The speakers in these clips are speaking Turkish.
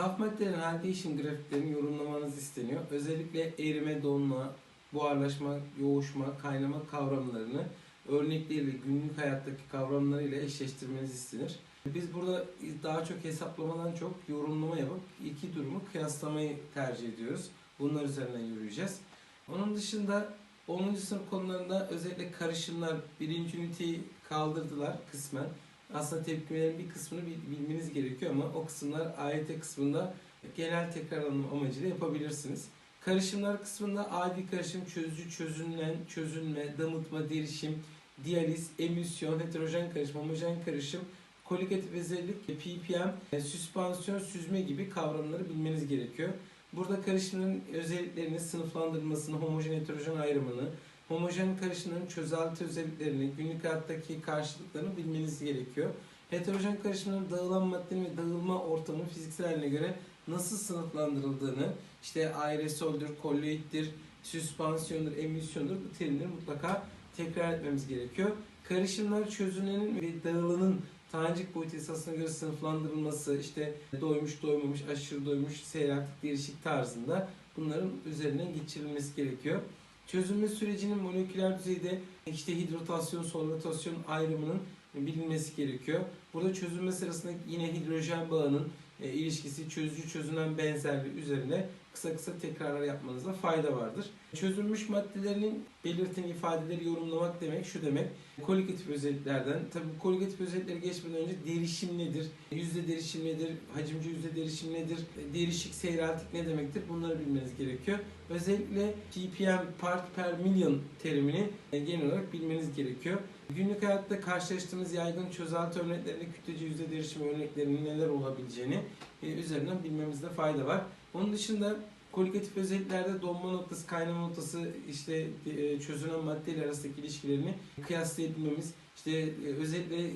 Saf maddelerin hal değişim grafiklerini yorumlamanız isteniyor. Özellikle erime, donma, buharlaşma, yoğuşma, kaynama kavramlarını örnekleriyle, günlük hayattaki kavramlarıyla eşleştirmeniz istenir. Biz burada daha çok hesaplamadan çok yorumlama yapıp iki durumu kıyaslamayı tercih ediyoruz. Bunlar üzerinden yürüyeceğiz. Onun dışında 10. sınıf konularında özellikle karışımlar birinci üniteyi kaldırdılar kısmen. Aslında tepkimelerin bir kısmını bil- bilmeniz gerekiyor ama o kısımlar AYT kısmında genel tekrarlanma amacıyla yapabilirsiniz. Karışımlar kısmında adi karışım, çözücü, çözünlen, çözünme, damıtma, derişim, diyaliz, emülsiyon, heterojen karışım, homojen karışım, koligatif özellik, ppm, süspansiyon, süzme gibi kavramları bilmeniz gerekiyor. Burada karışımların özelliklerini, sınıflandırmasını, homojen heterojen ayrımını, homojen karışımların çözelti özelliklerini, günlük hayattaki karşılıklarını bilmeniz gerekiyor. Heterojen karışımların dağılan maddenin ve dağılma ortamının fiziksel haline göre nasıl sınıflandırıldığını, işte aerosoldür, kolloiddir, süspansiyondur, emülsiyondur bu terimleri mutlaka tekrar etmemiz gerekiyor. Karışımlar çözünenin ve dağılanın tanecik boyutu esasına göre sınıflandırılması, işte doymuş, doymamış, aşırı doymuş, seyreltik, değişik tarzında bunların üzerinden geçirilmesi gerekiyor. Çözülme sürecinin moleküler düzeyde işte hidratasyon, solvatasyon ayrımının bilinmesi gerekiyor. Burada çözülme sırasında yine hidrojen bağının e, ilişkisi çözücü çözünen benzerliği üzerine kısa kısa tekrarlar yapmanızda fayda vardır. Çözülmüş maddelerinin belirten ifadeleri yorumlamak demek şu demek. Koligatif özelliklerden, tabii koligatif özellikleri geçmeden önce derişim nedir? Yüzde derişim nedir? Hacimci yüzde derişim nedir? Derişik seyreltik ne demektir? Bunları bilmeniz gerekiyor. Özellikle ppm part per million terimini e, genel olarak bilmeniz gerekiyor. Günlük hayatta karşılaştığımız yaygın çözelti örneklerinde kütlece yüzde derişim örneklerinin neler olabileceğini e, üzerinden bilmemizde fayda var. Onun dışında koligatif özelliklerde donma noktası, kaynama noktası, işte e, çözünen maddeyle arasındaki ilişkilerini kıyaslayabilmemiz, işte e, özellikle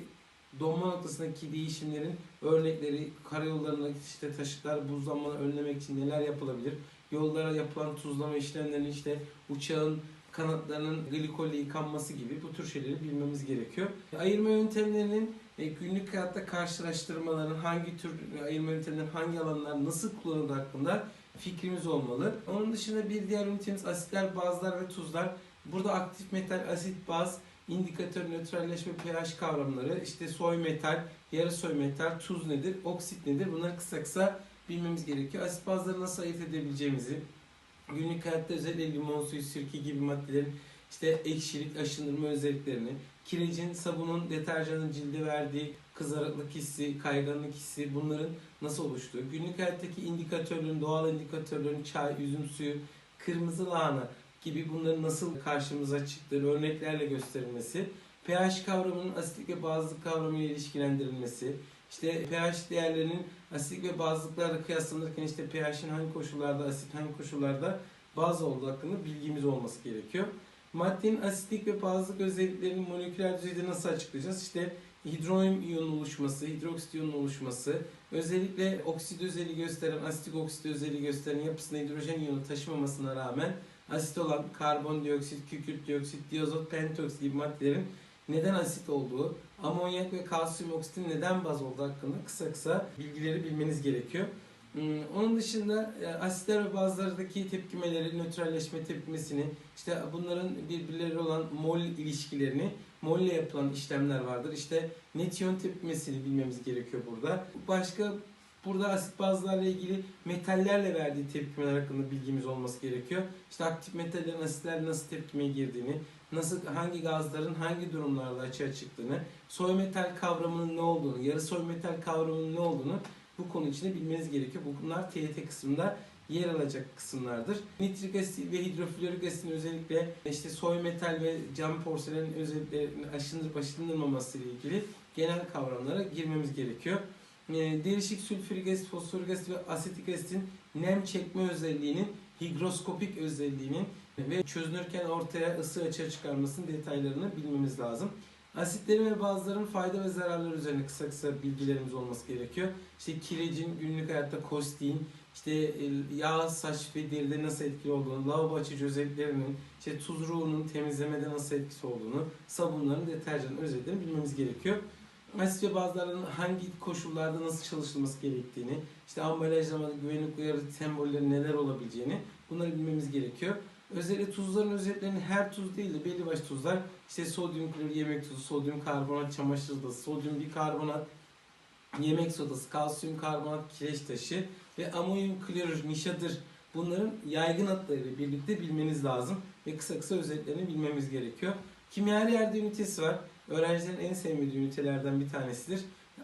donma noktasındaki değişimlerin örnekleri, karayollarına işte taşıtlar, buzlanmaları önlemek için neler yapılabilir? Yollara yapılan tuzlama işlemlerinin işte uçağın kanatlarının glikolle yıkanması gibi bu tür şeyleri bilmemiz gerekiyor. Ayırma yöntemlerinin e, günlük hayatta karşılaştırmaların hangi tür ayırma yöntemlerinin hangi alanlar nasıl kullanıldığı hakkında fikrimiz olmalı. Onun dışında bir diğer ünitemiz asitler, bazlar ve tuzlar. Burada aktif metal, asit, baz, indikatör, nötralleşme, pH kavramları, işte soy metal, yarı soy metal, tuz nedir, oksit nedir bunları kısa kısa bilmemiz gerekiyor. Asit bazları nasıl ayırt edebileceğimizi, günlük hayatta özellikle limon suyu, sirke gibi maddelerin işte ekşilik, aşındırma özelliklerini, kirecin, sabunun, deterjanın cilde verdiği kızarıklık hissi, kayganlık hissi bunların nasıl oluştuğu, günlük hayattaki indikatörlerin, doğal indikatörlerin çay, üzüm suyu, kırmızı lahana gibi bunların nasıl karşımıza çıktığı örneklerle gösterilmesi, pH kavramının asitlik ve bazlık kavramıyla ilişkilendirilmesi, işte pH değerlerinin asitlik ve bazlıklarla kıyaslanırken işte pH'in hangi koşullarda asit, hangi koşullarda baz olduğu hakkında bilgimiz olması gerekiyor. Maddenin asitlik ve bazlık özelliklerini moleküler düzeyde nasıl açıklayacağız? İşte hidronyum iyonun oluşması, hidroksit iyonun oluşması, özellikle oksit özelliği gösteren, asitik oksit özelliği gösteren yapısında hidrojen iyonu taşımamasına rağmen asit olan karbondioksit, kükürt dioksit, diazot, pentoksit gibi maddelerin neden asit olduğu, amonyak ve kalsiyum oksitin neden baz olduğu hakkında kısa kısa bilgileri bilmeniz gerekiyor. Hmm, Onun dışında e, asitler ve bazılardaki tepkimeleri, nötralleşme tepkimesini, işte bunların birbirleri olan mol ilişkilerini, mol ile yapılan işlemler vardır. İşte net iyon tepkimesini bilmemiz gerekiyor burada. Başka burada asit bazlarla ilgili metallerle verdiği tepkimeler hakkında bilgimiz olması gerekiyor. İşte aktif metallerin asitlerle nasıl tepkimeye girdiğini, nasıl hangi gazların hangi durumlarda açığa çıktığını, soy metal kavramının ne olduğunu, yarı soy metal kavramının ne olduğunu bu konu içinde bilmeniz gerekiyor. Bunlar TYT kısmında yer alacak kısımlardır. Nitrik asit ve hidroflorik asitin özellikle işte soy metal ve cam porselenin özelliklerinin aşındırıp aşındırmaması ile ilgili genel kavramlara girmemiz gerekiyor. Ee, Derişik sülfürik asit, fosforik asit ve asetik asitin nem çekme özelliğinin higroskopik özelliğinin ve çözünürken ortaya ısı açığa çıkarmasının detaylarını bilmemiz lazım. Asitlerin ve bazıların fayda ve zararları üzerine kısa kısa bilgilerimiz olması gerekiyor. İşte kirecin günlük hayatta kostein, işte e, yağ, saç ve deride nasıl etkili olduğunu, lavabo açıcı özelliklerinin, işte tuz ruhunun temizlemede nasıl etkisi olduğunu, sabunların, deterjanın özelliklerini bilmemiz gerekiyor. Asitçe bazılarının hangi koşullarda nasıl çalışılması gerektiğini, işte ambalajlamada güvenlik uyarı sembolleri neler olabileceğini bunları bilmemiz gerekiyor. Özellikle tuzların özelliklerini her tuz değil de belli başlı tuzlar işte sodyum klor yemek tuzu, sodyum karbonat çamaşır odası, sodyum bikarbonat yemek sodası, kalsiyum karbonat kireç taşı ve amonyum klorür nişadır bunların yaygın adlarıyla birlikte bilmeniz lazım ve kısa kısa özetlerini bilmemiz gerekiyor. Kimyari yerde ünitesi var. Öğrencilerin en sevmediği ünitelerden bir tanesidir.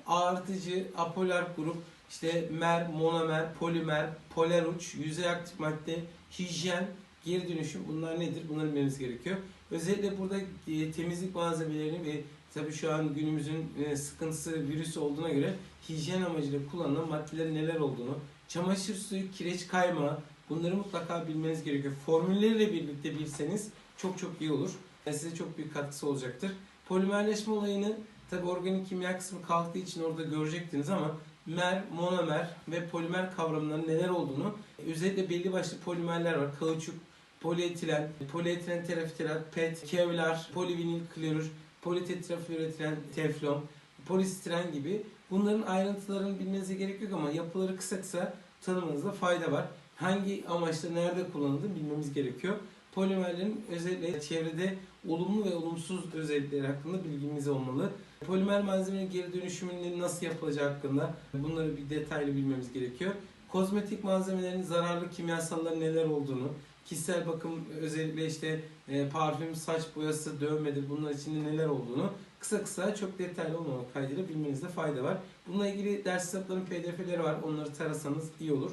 Ağırtıcı, apolar grup, işte mer, monomer, polimer, polar uç, yüzey aktif madde, hijyen, geri dönüşüm bunlar nedir? Bunları bilmemiz gerekiyor. Özellikle burada e, temizlik malzemelerini ve tabii şu an günümüzün e, sıkıntısı virüs olduğuna göre hijyen amacıyla kullanılan maddelerin neler olduğunu, çamaşır suyu, kireç kaymağı bunları mutlaka bilmeniz gerekiyor. Formülleriyle birlikte bilseniz çok çok iyi olur. Yani size çok büyük katkısı olacaktır. Polimerleşme olayını tabi organik kimya kısmı kalktığı için orada görecektiniz ama mer, monomer ve polimer kavramlarının neler olduğunu özellikle belli başlı polimerler var. Kauçuk, polietilen, polietilen terafiterat, PET, kevlar, polivinil klorür, politetrafluoretilen teflon, polistiren gibi bunların ayrıntılarını bilmenize gerek yok ama yapıları kısa kısa tanımanızda fayda var. Hangi amaçla nerede kullanıldığını bilmemiz gerekiyor. Polimerlerin özellikle çevrede olumlu ve olumsuz özellikleri hakkında bilgimiz olmalı. Polimer malzemenin geri dönüşümünün nasıl yapılacağı hakkında bunları bir detaylı bilmemiz gerekiyor. Kozmetik malzemelerin zararlı kimyasalların neler olduğunu, kişisel bakım özellikle işte e, parfüm, saç boyası, dövmedir bunlar içinde neler olduğunu kısa kısa çok detaylı olmamak kaydıyla bilmenizde fayda var. Bununla ilgili ders kitapların pdf'leri var. Onları tarasanız iyi olur.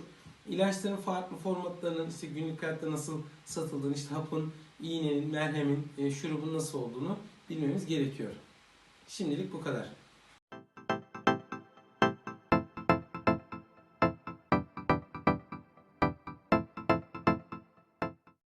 İlaçların farklı formatlarının işte günlük hayatta nasıl satıldığını, işte hapın, iğnenin, merhemin, e, şurubun nasıl olduğunu bilmemiz gerekiyor. Şimdilik bu kadar.